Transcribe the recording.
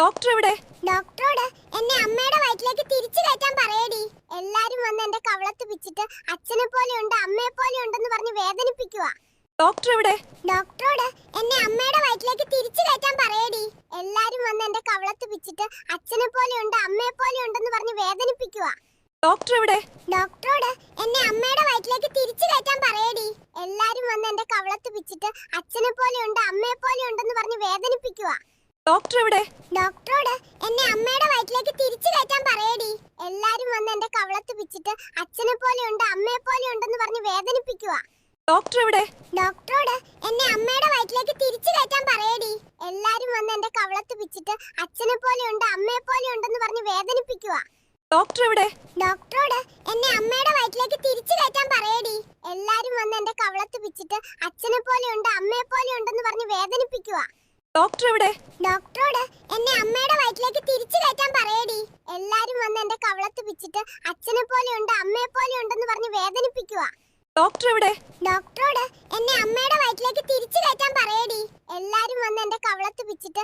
Doctor എവിടെ ഡോക്ടറോട് എന്നെ അമ്മയുടെ വയറ്റിലേക്ക് തിരിച്ചു കയറ്റാൻ പറയടി. എല്ലാരും വന്ന് എന്റെ കവളത്ത് പിച്ചിട്ട് അച്ഛനെ പോലെ ഉണ്ട് അമ്മയെ പോലെ ഉണ്ടെന്ന് പറഞ്ഞ് വേദനിപ്പിക്കുക ഡോക്ടർ എവിടെ ഡോക്ടറോട് എന്നെ അമ്മയുടെ വയറ്റിലേക്ക് തിരിച്ചു കയറ്റാൻ പറയടി. എല്ലാരും വന്ന് എന്റെ കവളത്ത് പിച്ചിട്ട് അച്ഛനെ പോലെ ഉണ്ട് അമ്മയെ പോലെ ഉണ്ടെന്ന് പറഞ്ഞ് വേദനിപ്പിക്കുക ഡോക്ടർ എവിടെ ഡോക്ടറോട് എന്നെ അമ്മയുടെ വയറ്റിലേക്ക് തിരിച്ചു കയറ്റാൻ പറയടി. എല്ലാരും വന്ന് എന്റെ കവളത്ത് പിച്ചിട്ട് അച്ഛനെ പോലെ ഉണ്ട് അമ്മയെ പോലെ ഉണ്ടെന്ന് പറഞ്ഞ് വേദനിപ്പിക്കുക ഡോക്ടർ എവിടെ വയറ്റിലേക്ക് തിരിച്ചു കയറ്റാൻ പറയടി. എല്ലാരും വന്ന് എന്റെ കവളത്ത് പിച്ചിട്ട് അച്ഛനെ പോലെ ഉണ്ട് അമ്മയെ പോലെ ഉണ്ടെന്ന് പറഞ്ഞ് വേദനിപ്പിക്കുക ഡോക്ടർ എവിടെ? ഡോക്ടറോട് എന്നെ അമ്മയുടെ വയറ്റിലേക്ക് തിരിച്ചു കയറ്റാൻ പറയടി. എല്ലാരും വന്ന് എന്റെ കവളത്ത് പിച്ചിട്ട് അച്ഛനെ പോലെ ഉണ്ട് അമ്മയെ പോലെ ഉണ്ടെന്ന് പറഞ്ഞ് വേദനിപ്പിക്കുക ഡോക്ടർ എവിടെ? ഡോക്ടറോട് എന്നെ അമ്മയുടെ വയറ്റിലേക്ക് തിരിച്ചു കയറ്റാൻ പറയടി. എല്ലാരും വന്ന് എന്റെ കവളത്ത് പിച്ചിട്ട് അച്ഛനെ പോലെ ഉണ്ട് അമ്മയെ പോലെ ഉണ്ടെന്ന് പറഞ്ഞ് വേദനിപ്പിക്കുക ഡോക്ടർ എവിടെ? ഡോക്ടറോട് എന്നെ അമ്മയുടെ വയറ്റിലേക്ക് തിരിച്ചു കയറ്റാൻ പറയടി എല്ലാരും വന്ന് എന്റെ കവളത്ത് പിച്ചിട്ട് അച്ഛനെ പോലെ ഉണ്ട് അമ്മയെ പോലെ ഉണ്ടെന്ന് പറഞ്ഞ് വേദനിപ്പിക്കുക ഡോക്ടർ എവിടെ ഡോക്ടറോട് എന്നെ അമ്മയുടെ വയറ്റിലേക്ക് തിരിച്ചു കയറ്റാൻ പറയടി. എല്ലാരും വന്ന് എന്റെ കവളത്ത് പിച്ചിട്ട്